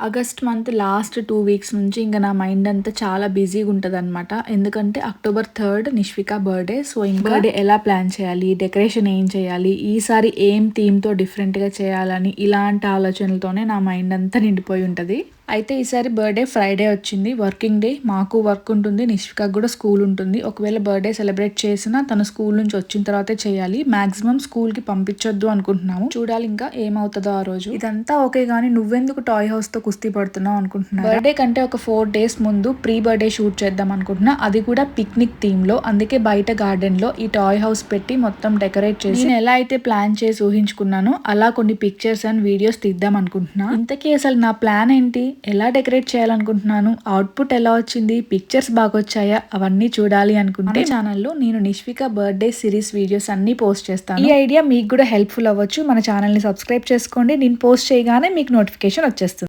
August month last two weeks నుంచి ఇంకా నా మైండ్ అంతా చాలా బిజీగా ఉంటుంది అనమాట ఎందుకంటే October third Nishvika birthday. So ఇంకా బర్త్డే. ఎలా ప్లాన్ చేయాలి? డెకరేషన్ ఏం చేయాలి? ఈసారి ఏం థీమ్తో డిఫరెంట్గా చేయాలని ఇలాంటి ఆలోచనలతోనే నా మైండ్ అంతా నిండిపోయి ఉంటుంది. అయితే ఈసారి బర్త్డే ఫ్రైడే వచ్చింది వర్కింగ్ డే. మాకు వర్క్ ఉంటుంది నిష్వికకు కూడా స్కూల్ ఉంటుంది. ఒకవేళ బర్త్డే సెలబ్రేట్ చేసినా తన స్కూల్ నుంచి వచ్చిన తర్వాతే చేయాలి. మాక్సిమం స్కూల్కి పంపించొద్దు అనుకుంటున్నాము. చూడాలి ఇంకా ఏమవుతుందో ఆ రోజు. ఇదంతా ఓకే గానీ నువ్వెందుకు టాయ్ హౌస్తో కుస్తీ పడుతున్నావు అనుకుంటున్నా బర్త్డే కంటే ఒక ఫోర్ డేస్ ముందు ప్రీ బర్త్డే షూట్ చేద్దాం అనుకుంటున్నా. అది కూడా పిక్నిక్ థీమ్లో అందుకే బయట గార్డెన్లో ఈ టాయ్ హౌస్ పెట్టి మొత్తం డెకరేట్ చేసి నేను ఎలా అయితే ప్లాన్ చేసి ఊహించుకున్నానో అలా కొన్ని పిక్చర్స్ అండ్ వీడియోస్ తీద్దాం అనుకుంటున్నా. ఇంతకీ అసలు నా ప్లాన్ ఏంటి? ఎలా డెకరేట్ చేయాలనుకుంటున్నాను? అవుట్పుట్ ఎలా వచ్చింది? పిక్చర్స్ బాగా వచ్చాయా అవన్నీ చూడాలి అనుకుంటే ఛానల్లో నేను నిష్విక బర్త్డే సిరీస్ వీడియోస్ అన్ని పోస్ట్ చేస్తాను. ఈ ఐడియా మీకు కూడా హెల్ప్ఫుల్ అవ్వచ్చు. మన ఛానల్ని సబ్స్క్రైబ్ చేసుకోండి. నేను పోస్ట్ చేయగానే మీకు నోటిఫికేషన్ వచ్చేస్తుంది.